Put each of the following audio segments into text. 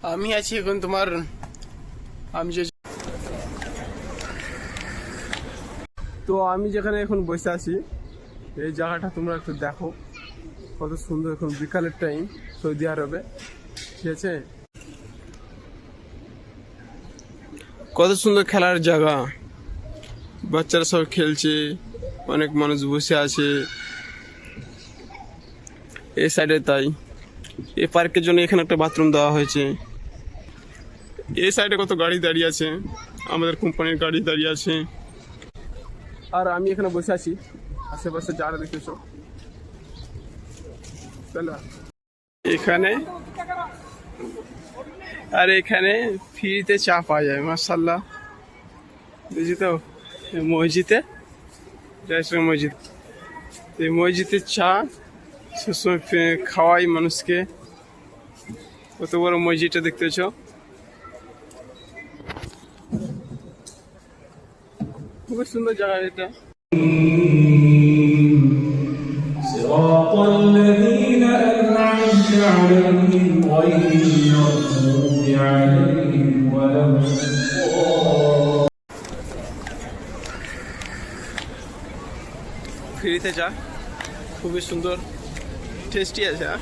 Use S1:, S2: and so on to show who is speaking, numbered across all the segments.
S1: আমি আছি এখন তোমার, আমি যে তো আমি যেখানে এখন বসে আছি, এই জায়গাটা তোমরা একটু দেখো। কত সুন্দর এখন বিকালের টাইম সৌদি আরবে। ঠিক আছে? কত সুন্দর খেলার জায়গা। বাচ্চারা সব খেলছে, অনেক মানুষ বসে আছে। এই সাইডে তাই। এই পার্কের জন্য এখানে একটা বাথরুম দেওয়া হয়েছে। এই সাইডে কত গাড়ি দাঁড়িয়ে আছে। আমাদের কোম্পানির গাড়ি দাঁড়িয়ে আছে। আর আমি এখানে বসে আছি। আশেপাশে যারা দেখেছ। এখানে আর এখানে ফ্রিতে চা পাওয়া যায় মার্শাল্লাহ বুঝি তো? মসজিদে মসজিদ। এই মসজিদের চা সবসময় ফে- খাওয়াই মানুষকে কত বড় মসজিদটা দেখতেছ খুবই সুন্দর জায়গা এটা
S2: صراط الذين أنعمت عليهم غير المغضوب عليهم ولا
S1: ফ্রিতে চা খুবই সুন্দর টেস্টি আছে হ্যাঁ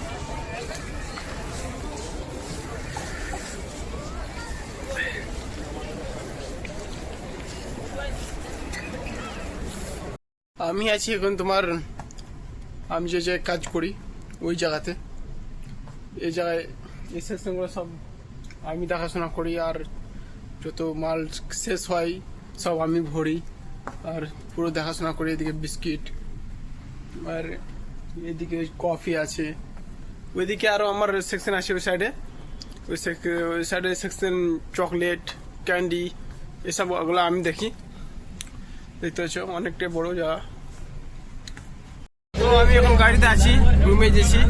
S1: আমি আছি এখন তোমার, আমি যে যে কাজ করি, ওই জায়গাতে। এই জায়গায় এই সেকশনগুলো সব আমি দেখাশোনা করি আর যত মাল শেষ হয়, সব আমি ভরি। আর পুরো দেখাশোনা করি, এদিকে বিস্কিট। আর এদিকে কফি আছে। ওইদিকে আরও আমার সেকশন আছে ওই সাইডে ওই ওই সাইডে সেকশন চকলেট ক্যান্ডি এসব ওগুলো আমি দেখি। দেখতে পাচ্ছ, অনেকটাই বড় জায়গা তো আমি এখন গাড়িতে আছি রুমে গেছি।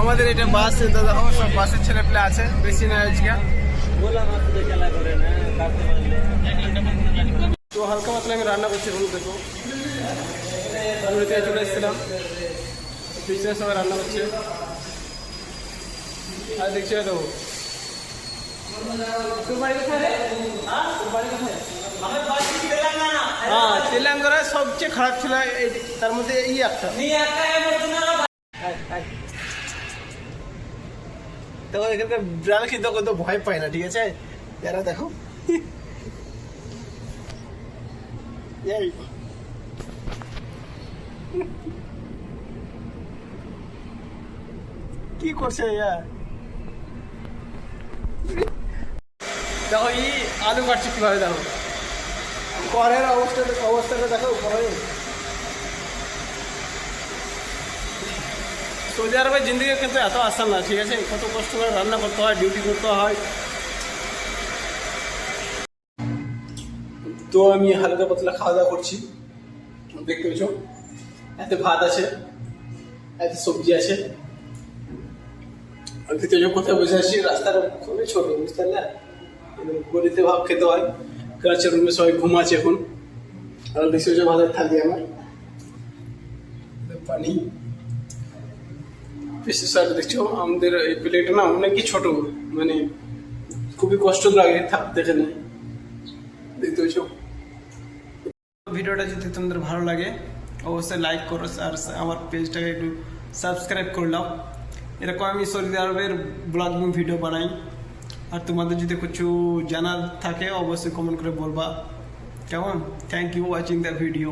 S1: আমাদের এটা বাস দাদা সব বাসের ছেলে পেলে আছে, বেশি না আজকে। তো হালকা মাত্রা আমি রান্না করছি এখন দেখো। আমি চলে এসেছিলাম পিছনে সবাই রান্না করছে আর দেখছি তো কোথায়? হ্যাঁ সবচেয়ে খারাপ ছিল তার মধ্যে এই একটা। দেখো, এখানকার বিড়াল কিন্তু কত ভয় পায় না, ঠিক আছে এরা দেখো কি করছে দেখো এই আলু কাটছে কীভাবে দেখো? করের অবস্থা অবস্থাটা দেখো করে সৌদি আরবের জিন্দগি কিন্তু এত আসান না ঠিক আছে? কত কষ্ট করে রান্না করতে হয় ডিউটি করতে হয়। তো আমি হালকা পাতলা খাওয়া দাওয়া করছি। দেখতে পেয়েছ? এতে ভাত আছে, এতে সবজি আছে। আর দেখতে পেয়েছ কোথায় বসে আছি রাস্তাটা খুবই ছোট, বুঝতে পারলে? গলিতে ভাব খেতে হয় কাছের রুমে সবাই ঘুমাচ্ছে এখন। আর দেখতে পেয়েছ ভাতের থালি আমার। পানি। বিশেষ করে দেখছ, আমাদের এই প্লেটটা না অনেকই ছোট মানে খুবই কষ্ট লাগে থাকতে এখানে দেখতে ভিডিওটা যদি তোমাদের ভালো লাগে অবশ্যই লাইক করো, আর আমার পেজটাকে একটু সাবস্ক্রাইব করলাম এরকম আমি সৌদি আরবের ব্লগিং ভিডিও বানাই। আর তোমাদের যদি কিছু জানার থাকে, অবশ্যই কমেন্ট করে বলবা। কেমন? Thank you watching the video